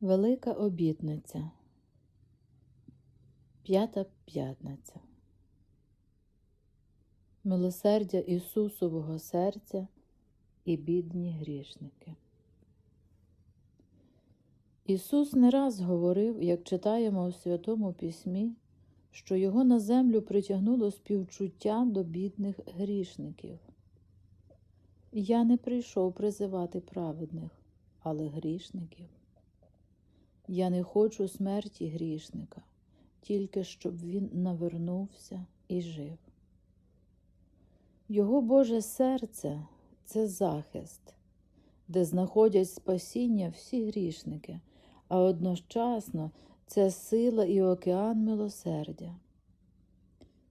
Велика обітниця. П'ята п'ятниця. Милосердя Ісусового серця і бідні грішники. Ісус не раз говорив, як читаємо у Святому Письмі, що Його на землю притягнуло співчуття до бідних грішників. Я не прийшов призивати праведних, але грішників. Я не хочу смерті грішника, тільки щоб він навернувся і жив. Його Боже серце це захист, де знаходять спасіння всі грішники, а одночасно це сила і океан милосердя.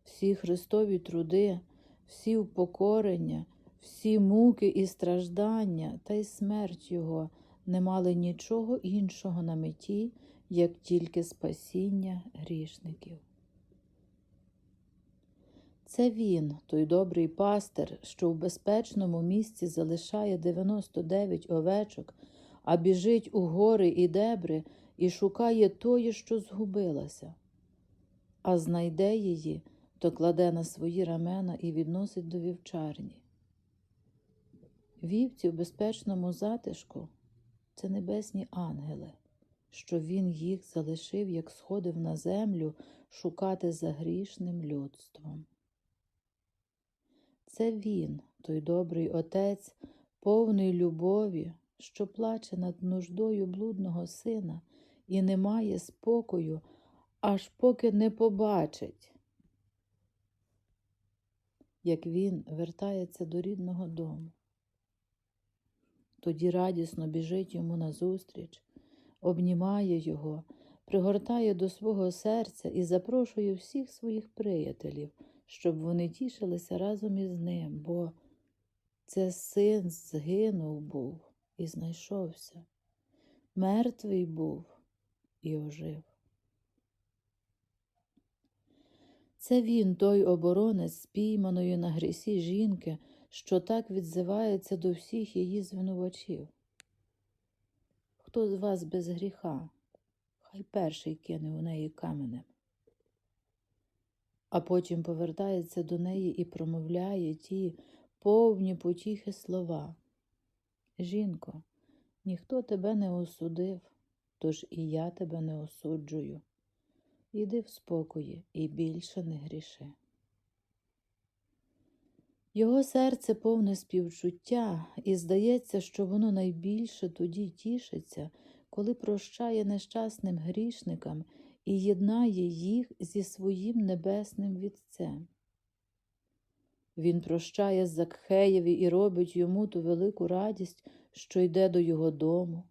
Всі Христові труди, всі упокорення, всі муки і страждання та й смерть Його не мали нічого іншого на меті, як тільки спасіння грішників. Це він, той добрий пастир, що в безпечному місці залишає 99 овечок, а біжить у гори і дебри і шукає тої, що згубилася, а знайде її, то кладе на свої рамена і відносить до вівчарні. Вівці в безпечному затишку це небесні ангели, що він їх залишив, як сходив на землю шукати за грішним людством. Це він, той добрий отець, повний любові, що плаче над нуждою блудного сина і не має спокою, аж поки не побачить, як він вертається до рідного дому. Тоді радісно біжить йому назустріч, обнімає його, пригортає до свого серця і запрошує всіх своїх приятелів, щоб вони тішилися разом із ним, бо це син згинув був і знайшовся, мертвий був і ожив. Це він, той оборонець спійманої на грісі жінки, що так відзивається до всіх її звинувачів. Хто з вас без гріха, хай перший кине у неї каменем. А потім повертається до неї і промовляє ті повні потіхи слова. Жінко, ніхто тебе не осудив, тож і я тебе не осуджую. Іди в спокої і більше не гріши. Його серце повне співчуття, і здається, що воно найбільше тоді тішиться, коли прощає нещасним грішникам і єднає їх зі своїм небесним Вітцем. Він прощає Закхеєві і робить йому ту велику радість, що йде до його дому.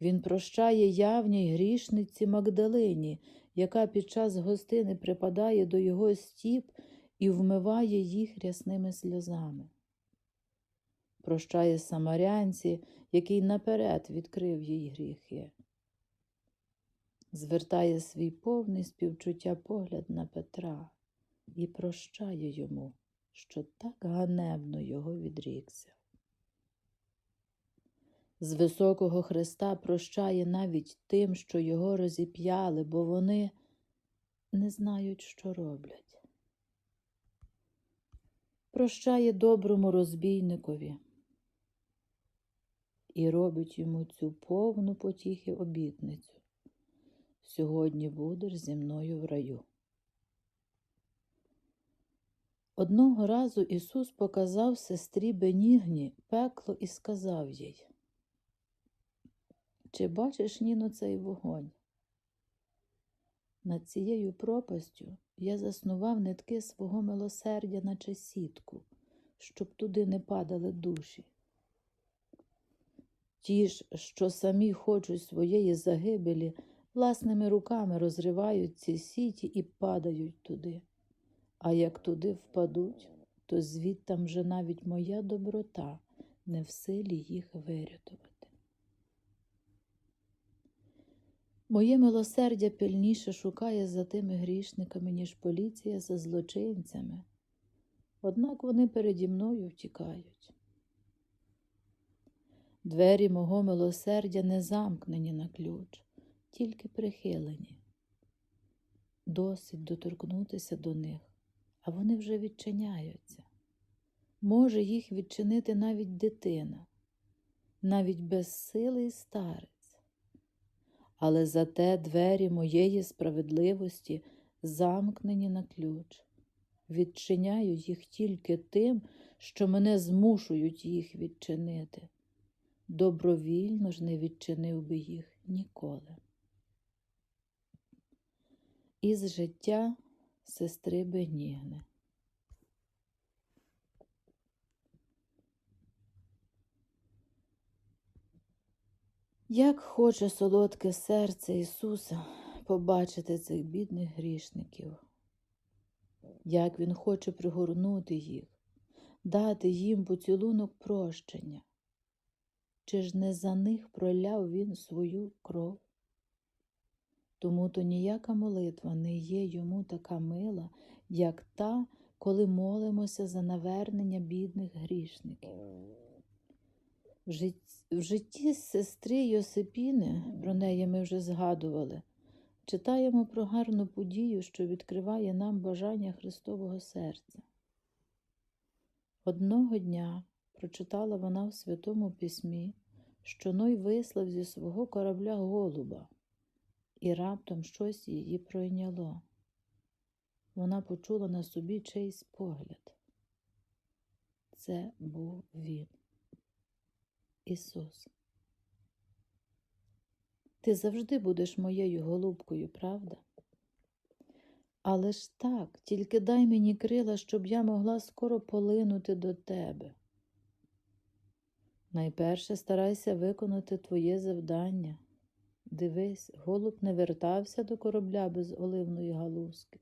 Він прощає явній грішниці Магдалині, яка під час гостини припадає до його стіп і вмиває їх рясними сльозами. Прощає самарянці, який наперед відкрив їй гріхи. Звертає свій повний співчуття погляд на Петра і прощає йому, що так ганебно його відрікся. З високого Христа прощає навіть тим, що його розіп'яли, бо вони не знають, що роблять прощає доброму розбійникові і робить йому цю повну потіхи обітницю. Сьогодні будеш зі мною в раю. Одного разу Ісус показав сестрі Бенігні пекло і сказав їй, Чи бачиш, Ніно, цей вогонь? Над цією пропастю я заснував нитки свого милосердя, наче сітку, щоб туди не падали душі. Ті ж, що самі хочуть своєї загибелі, власними руками розривають ці сіті і падають туди. А як туди впадуть, то звідтам вже навіть моя доброта не в силі їх вирятувати. Моє милосердя пильніше шукає за тими грішниками, ніж поліція за злочинцями, однак вони переді мною втікають. Двері мого милосердя не замкнені на ключ, тільки прихилені. Досить доторкнутися до них, а вони вже відчиняються. Може їх відчинити навіть дитина, навіть безсилий старець. Але зате двері моєї справедливості замкнені на ключ. Відчиняю їх тільки тим, що мене змушують їх відчинити. Добровільно ж не відчинив би їх ніколи. Із життя сестри Бенігни. Як хоче солодке серце Ісуса побачити цих бідних грішників, як Він хоче пригорнути їх, дати їм поцілунок прощення. Чи ж не за них проляв він свою кров? Тому то ніяка молитва не є йому така мила, як та, коли молимося за навернення бідних грішників. В житті, сестри Йосипіни, про неї ми вже згадували, читаємо про гарну подію, що відкриває нам бажання Христового серця. Одного дня прочитала вона в Святому Письмі, що Ной вислав зі свого корабля голуба, і раптом щось її пройняло. Вона почула на собі чийсь погляд. Це був він. Ісус. Ти завжди будеш моєю голубкою, правда? Але ж так, тільки дай мені крила, щоб я могла скоро полинути до тебе. Найперше старайся виконати твоє завдання. Дивись, голуб не вертався до корабля без оливної галузки.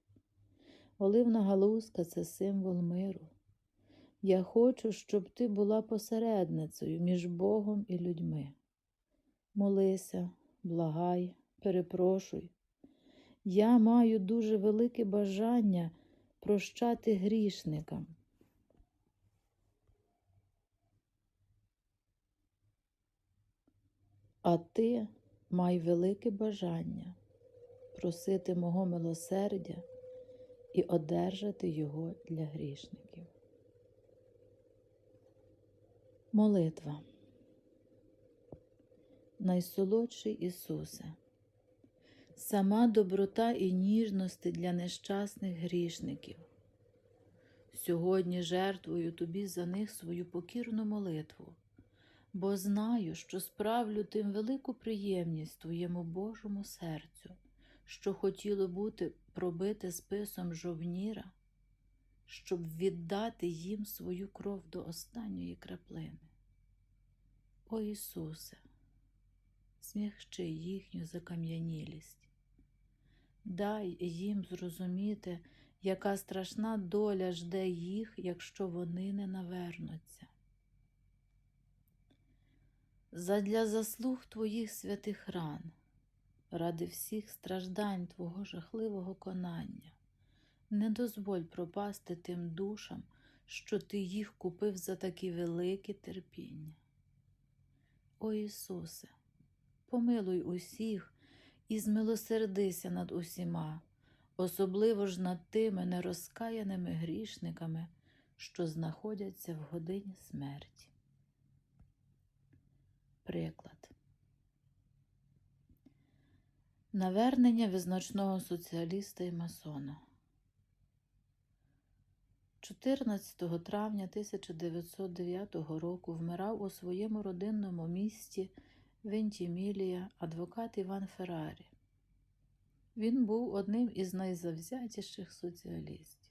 Оливна галузка це символ миру. Я хочу, щоб ти була посередницею між Богом і людьми. Молися, благай, перепрошуй. Я маю дуже велике бажання прощати грішникам. А ти май велике бажання просити мого милосердя і одержати його для грішників. Молитва. Найсолодший Ісусе, сама доброта і ніжності для нещасних грішників. Сьогодні жертвую тобі за них свою покірну молитву, бо знаю, що справлю тим велику приємність твоєму Божому серцю, що хотіло бути пробите списом жовніра, щоб віддати їм свою кров до останньої краплини. О Ісусе, змягчи їхню закам'янілість, дай їм зрозуміти, яка страшна доля жде їх, якщо вони не навернуться. Задля заслуг Твоїх святих ран, ради всіх страждань Твого жахливого конання, не дозволь пропасти тим душам, що Ти їх купив за такі великі терпіння. О Ісусе, помилуй усіх і змилосердися над усіма, особливо ж над тими нерозкаяними грішниками, що знаходяться в годині смерті. Приклад. Навернення визначного соціаліста і масона. 14 травня 1909 року вмирав у своєму родинному місті Вентімілія адвокат Іван Феррарі. Він був одним із найзавзятіших соціалістів.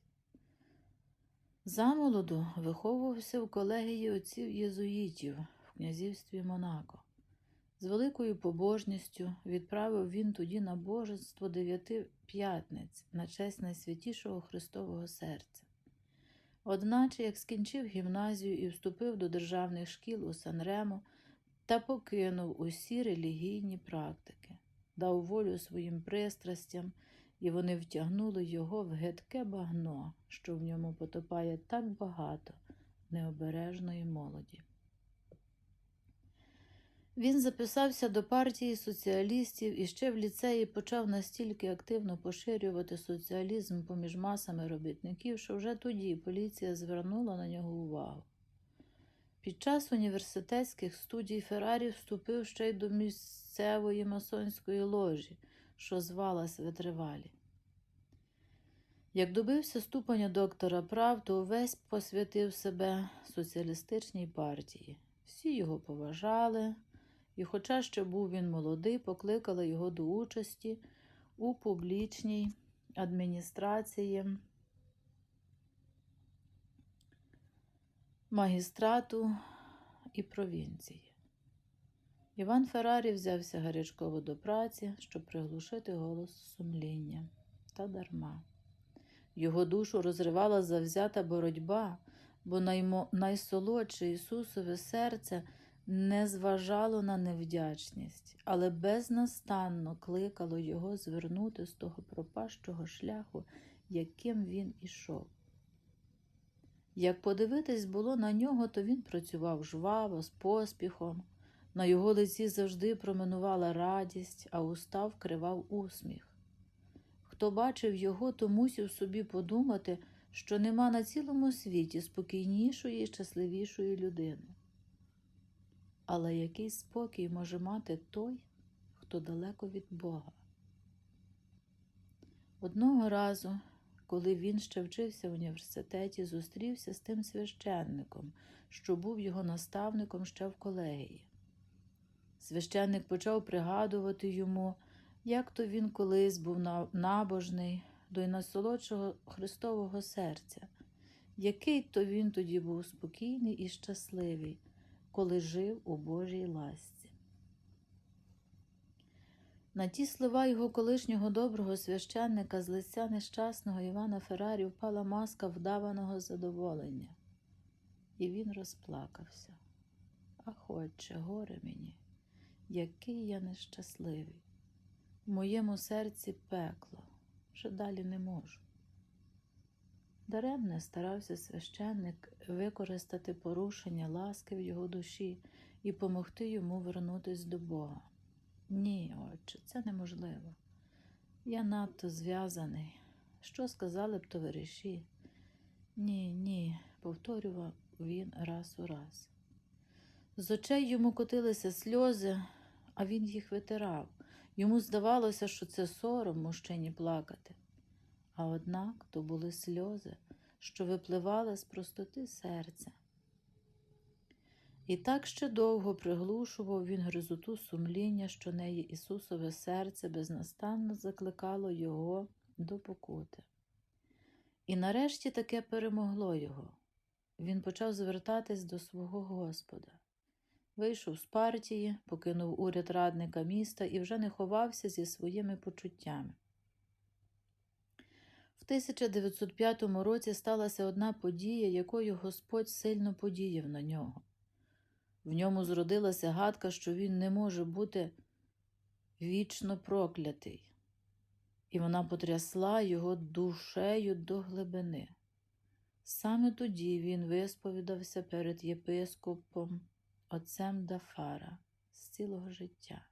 Замолоду виховувався в колегії отців єзуїтів в князівстві Монако. З великою побожністю відправив він тоді на божество дев'яти п'ятниць на честь найсвятішого Христового серця. Одначе, як скінчив гімназію і вступив до державних шкіл у Санремо та покинув усі релігійні практики, дав волю своїм пристрастям, і вони втягнули його в гидке багно, що в ньому потопає так багато необережної молоді. Він записався до партії соціалістів і ще в ліцеї почав настільки активно поширювати соціалізм поміж масами робітників, що вже тоді поліція звернула на нього увагу. Під час університетських студій Феррарі вступив ще й до місцевої масонської ложі, що звалась Витривалі. Як добився ступеня доктора прав, то увесь посвятив себе соціалістичній партії. Всі його поважали, і, хоча ще був він молодий, покликали його до участі у публічній адміністрації магістрату і провінції. Іван Феррарі взявся гарячково до праці, щоб приглушити голос сумління. Та дарма. Його душу розривала завзята боротьба, бо наймо... найсолодше Ісусове серце не зважало на невдячність, але безнастанно кликало його звернути з того пропащого шляху, яким він ішов. Як подивитись було на нього, то він працював жваво, з поспіхом. На його лиці завжди проминувала радість, а уста вкривав усміх. Хто бачив його, то мусив собі подумати, що нема на цілому світі спокійнішої і щасливішої людини. Але який спокій може мати той, хто далеко від Бога? Одного разу, коли він ще вчився в університеті, зустрівся з тим священником, що був його наставником ще в колегії. Священник почав пригадувати йому, як то він колись був набожний до найсолодшого Христового серця, який то він тоді був спокійний і щасливий, коли жив у Божій ласці. На ті слова його колишнього доброго священника з лиця нещасного Івана Феррарі впала маска вдаваного задоволення, і він розплакався. Ах, отче, горе мені, який я нещасливий. В моєму серці пекло, що далі не можу. Даремне старався священник використати порушення ласки в його душі і помогти йому вернутись до Бога. Ні, отче, це неможливо. Я надто зв'язаний. Що сказали б товариші? Ні, ні, повторював він раз у раз. З очей йому котилися сльози, а він їх витирав. Йому здавалося, що це сором мужчині плакати. А однак то були сльози, що випливали з простоти серця. І так ще довго приглушував він гризоту сумління, що неї Ісусове серце безнастанно закликало його до покути. І нарешті таке перемогло його. Він почав звертатись до свого Господа. Вийшов з партії, покинув уряд радника міста і вже не ховався зі своїми почуттями. В 1905 році сталася одна подія, якою Господь сильно подіяв на нього. В ньому зродилася гадка, що він не може бути вічно проклятий, і вона потрясла його душею до глибини. Саме тоді він висповідався перед єпископом отцем Дафара з цілого життя.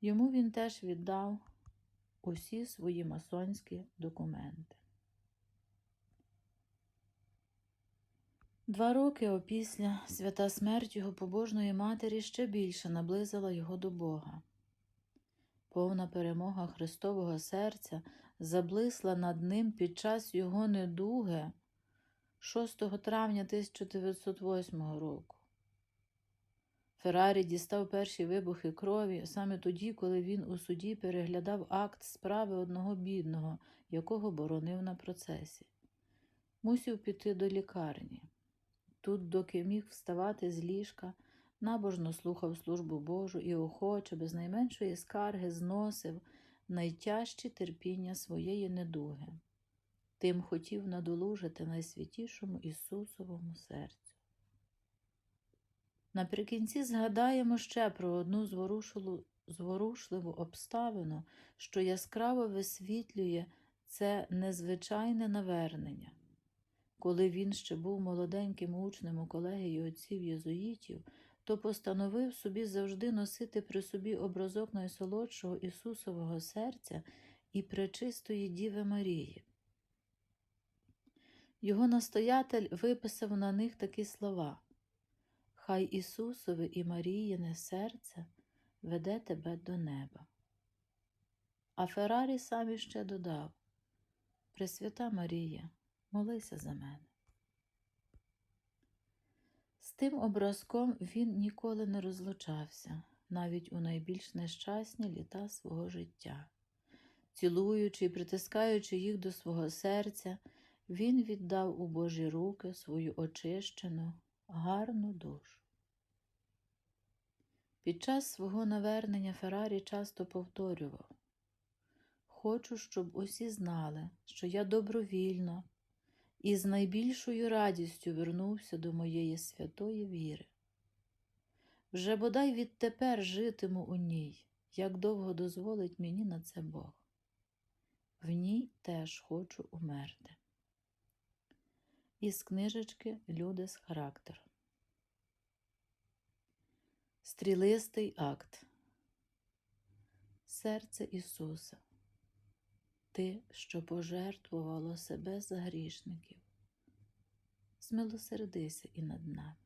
Йому він теж віддав усі свої масонські документи. Два роки опісля свята смерть його побожної матері ще більше наблизила його до Бога. Повна перемога Христового серця заблисла над ним під час його недуги 6 травня 1908 року. Феррарі дістав перші вибухи крові саме тоді, коли він у суді переглядав акт справи одного бідного, якого боронив на процесі. Мусів піти до лікарні. Тут, доки міг вставати з ліжка, набожно слухав службу Божу і охоче, без найменшої скарги, зносив найтяжчі терпіння своєї недуги. Тим хотів надолужити найсвятішому Ісусовому серцю. Наприкінці згадаємо ще про одну зворушливу, обставину, що яскраво висвітлює це незвичайне навернення. Коли він ще був молоденьким учнем у колегії отців єзуїтів, хто постановив собі завжди носити при собі образок найсолодшого Ісусового серця і пречистої Діви Марії. Його настоятель виписав на них такі слова Хай Ісусове і Маріїне серце веде тебе до неба. А Феррарі сам іще додав Пресвята Марія, молися за мене. З тим образком він ніколи не розлучався, навіть у найбільш нещасні літа свого життя. Цілуючи і притискаючи їх до свого серця, він віддав у Божі руки свою очищену, гарну душу. Під час свого навернення Феррарі часто повторював Хочу, щоб усі знали, що я добровільно і з найбільшою радістю вернувся до моєї святої віри. Вже бодай відтепер житиму у ній, як довго дозволить мені на це Бог. В ній теж хочу умерти. Із книжечки Люди з характером. Стрілистий акт. Серце Ісуса. Ти, що пожертвувало себе за грішників, змилосердися і над нами.